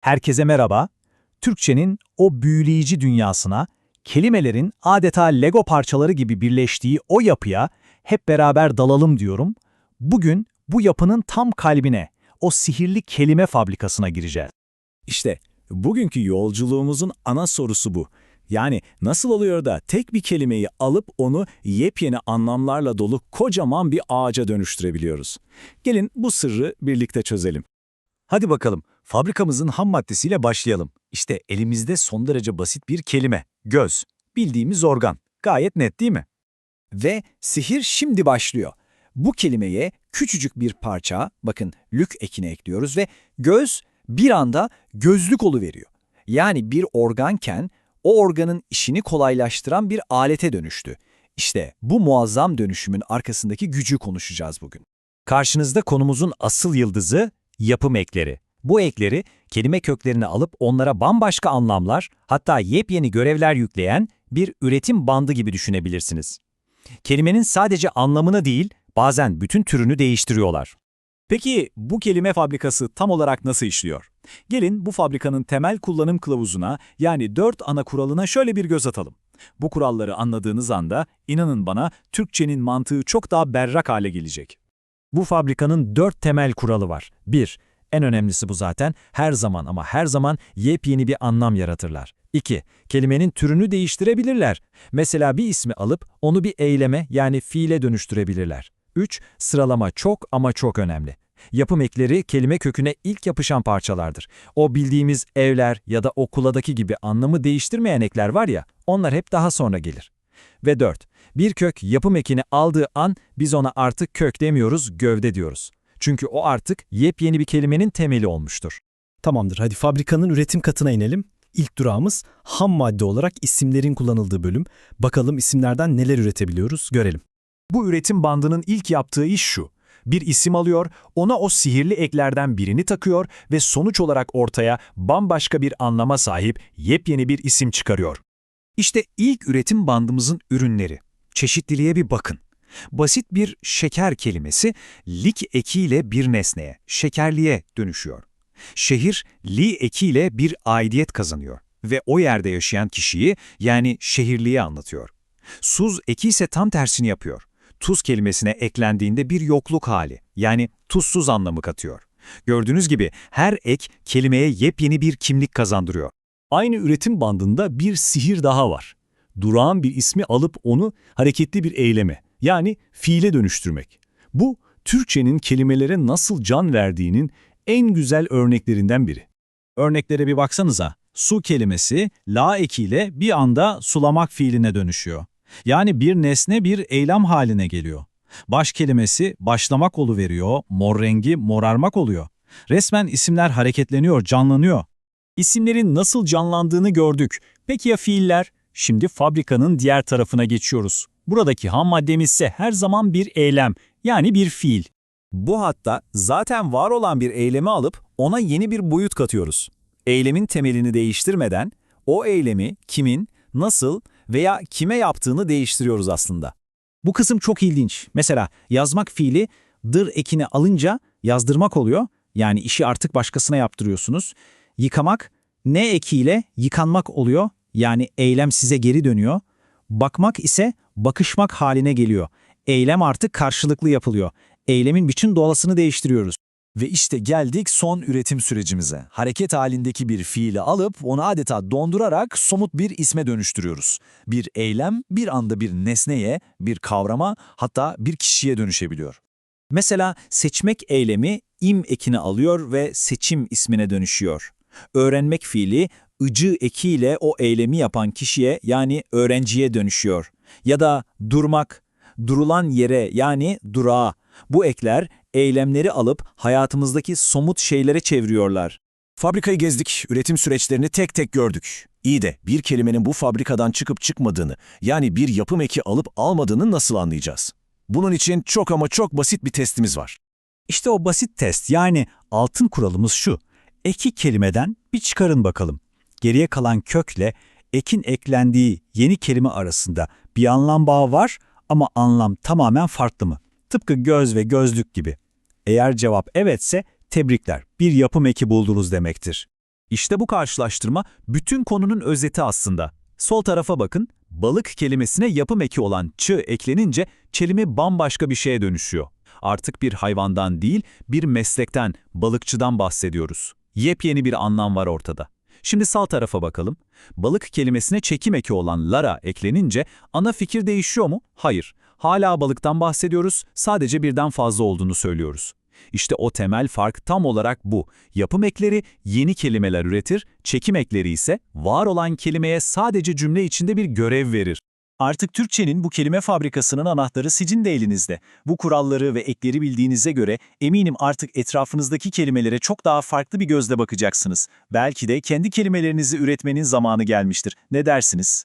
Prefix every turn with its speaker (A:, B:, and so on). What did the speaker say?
A: Herkese merhaba. Türkçenin o büyüleyici dünyasına, kelimelerin adeta Lego parçaları gibi birleştiği o yapıya hep beraber dalalım diyorum. Bugün bu yapının tam kalbine, o sihirli kelime fabrikasına gireceğiz.
B: İşte bugünkü yolculuğumuzun ana sorusu bu. Yani nasıl oluyor da tek bir kelimeyi alıp onu yepyeni anlamlarla dolu kocaman bir ağaca dönüştürebiliyoruz? Gelin bu sırrı birlikte çözelim.
A: Hadi bakalım, fabrikamızın ham maddesiyle başlayalım. İşte elimizde son derece basit bir kelime, göz. Bildiğimiz organ. Gayet net değil mi?
C: Ve sihir şimdi başlıyor. Bu kelimeye küçücük bir parça, bakın lük ekini ekliyoruz ve göz bir anda gözlük veriyor. Yani bir organken o organın işini kolaylaştıran bir alete dönüştü. İşte bu muazzam dönüşümün arkasındaki gücü konuşacağız bugün.
A: Karşınızda konumuzun asıl yıldızı yapım ekleri. Bu ekleri kelime köklerini alıp onlara bambaşka anlamlar, hatta yepyeni görevler yükleyen bir üretim bandı gibi düşünebilirsiniz. Kelimenin sadece anlamını değil, bazen bütün türünü değiştiriyorlar.
B: Peki bu kelime fabrikası tam olarak nasıl işliyor? Gelin bu fabrikanın temel kullanım kılavuzuna yani dört ana kuralına şöyle bir göz atalım. Bu kuralları anladığınız anda inanın bana Türkçenin mantığı çok daha berrak hale gelecek.
A: Bu fabrikanın dört temel kuralı var. 1. En önemlisi bu zaten, her zaman ama her zaman yepyeni bir anlam yaratırlar. 2. Kelimenin türünü değiştirebilirler. Mesela bir ismi alıp onu bir eyleme yani fiile dönüştürebilirler. 3. Sıralama çok ama çok önemli. Yapım ekleri kelime köküne ilk yapışan parçalardır. O bildiğimiz evler ya da okuladaki gibi anlamı değiştirmeyen ekler var ya, onlar hep daha sonra gelir. Ve 4. Bir kök yapım ekini aldığı an biz ona artık kök demiyoruz, gövde diyoruz. Çünkü o artık yepyeni bir kelimenin temeli olmuştur.
D: Tamamdır, hadi fabrikanın üretim katına inelim. İlk durağımız ham madde olarak isimlerin kullanıldığı bölüm. Bakalım isimlerden neler üretebiliyoruz, görelim.
A: Bu üretim bandının ilk yaptığı iş şu. Bir isim alıyor, ona o sihirli eklerden birini takıyor ve sonuç olarak ortaya bambaşka bir anlama sahip yepyeni bir isim çıkarıyor. İşte ilk üretim bandımızın ürünleri. Çeşitliliğe bir bakın. Basit bir şeker kelimesi lik ekiyle bir nesneye, şekerliğe dönüşüyor. Şehir li ekiyle bir aidiyet kazanıyor ve o yerde yaşayan kişiyi yani şehirliği anlatıyor. Suz eki ise tam tersini yapıyor. Tuz kelimesine eklendiğinde bir yokluk hali yani tuzsuz anlamı katıyor. Gördüğünüz gibi her ek kelimeye yepyeni bir kimlik kazandırıyor.
B: Aynı üretim bandında bir sihir daha var. Durağan bir ismi alıp onu hareketli bir eyleme, yani fiile dönüştürmek. Bu, Türkçenin kelimelere nasıl can verdiğinin en güzel örneklerinden biri.
A: Örneklere bir baksanıza. Su kelimesi la ekiyle bir anda sulamak fiiline dönüşüyor. Yani bir nesne bir eylem haline geliyor. Baş kelimesi başlamak veriyor, mor rengi morarmak oluyor. Resmen isimler hareketleniyor, canlanıyor.
B: İsimlerin nasıl canlandığını gördük. Peki ya fiiller? Şimdi fabrikanın diğer tarafına geçiyoruz. Buradaki ham maddemiz ise her zaman bir eylem, yani bir fiil. Bu hatta zaten var olan bir eylemi alıp ona yeni bir boyut katıyoruz. Eylemin temelini değiştirmeden o eylemi kimin, nasıl veya kime yaptığını değiştiriyoruz aslında.
A: Bu kısım çok ilginç. Mesela yazmak fiili dır ekini alınca yazdırmak oluyor. Yani işi artık başkasına yaptırıyorsunuz. Yıkamak ne ekiyle yıkanmak oluyor. Yani eylem size geri dönüyor. Bakmak ise bakışmak haline geliyor. Eylem artık karşılıklı yapılıyor. Eylemin bütün doğasını değiştiriyoruz.
B: Ve işte geldik son üretim sürecimize. Hareket halindeki bir fiili alıp onu adeta dondurarak somut bir isme dönüştürüyoruz. Bir eylem bir anda bir nesneye, bir kavrama hatta bir kişiye dönüşebiliyor. Mesela seçmek eylemi im ekini alıyor ve seçim ismine dönüşüyor. Öğrenmek fiili ıcı ekiyle o eylemi yapan kişiye yani öğrenciye dönüşüyor. Ya da durmak, durulan yere yani durağa. Bu ekler eylemleri alıp hayatımızdaki somut şeylere çeviriyorlar.
E: Fabrikayı gezdik, üretim süreçlerini tek tek gördük. İyi de bir kelimenin bu fabrikadan çıkıp çıkmadığını, yani bir yapım eki alıp almadığını nasıl anlayacağız? Bunun için çok ama çok basit bir testimiz var.
A: İşte o basit test yani altın kuralımız şu. Eki kelimeden bir çıkarın bakalım. Geriye kalan kökle ekin eklendiği yeni kelime arasında bir anlam bağı var ama anlam tamamen farklı mı? Tıpkı göz ve gözlük gibi. Eğer cevap evetse tebrikler, bir yapım eki buldunuz demektir.
B: İşte bu karşılaştırma bütün konunun özeti aslında. Sol tarafa bakın, balık kelimesine yapım eki olan çı eklenince kelime bambaşka bir şeye dönüşüyor. Artık bir hayvandan değil, bir meslekten, balıkçıdan bahsediyoruz. Yepyeni bir anlam var ortada. Şimdi sağ tarafa bakalım. Balık kelimesine çekim eki olan lara eklenince ana fikir değişiyor mu? Hayır. Hala balıktan bahsediyoruz, sadece birden fazla olduğunu söylüyoruz. İşte o temel fark tam olarak bu. Yapım ekleri yeni kelimeler üretir, çekim ekleri ise var olan kelimeye sadece cümle içinde bir görev verir.
F: Artık Türkçenin bu kelime fabrikasının anahtarı sizin de elinizde. Bu kuralları ve ekleri bildiğinize göre eminim artık etrafınızdaki kelimelere çok daha farklı bir gözle bakacaksınız. Belki de kendi kelimelerinizi üretmenin zamanı gelmiştir. Ne dersiniz?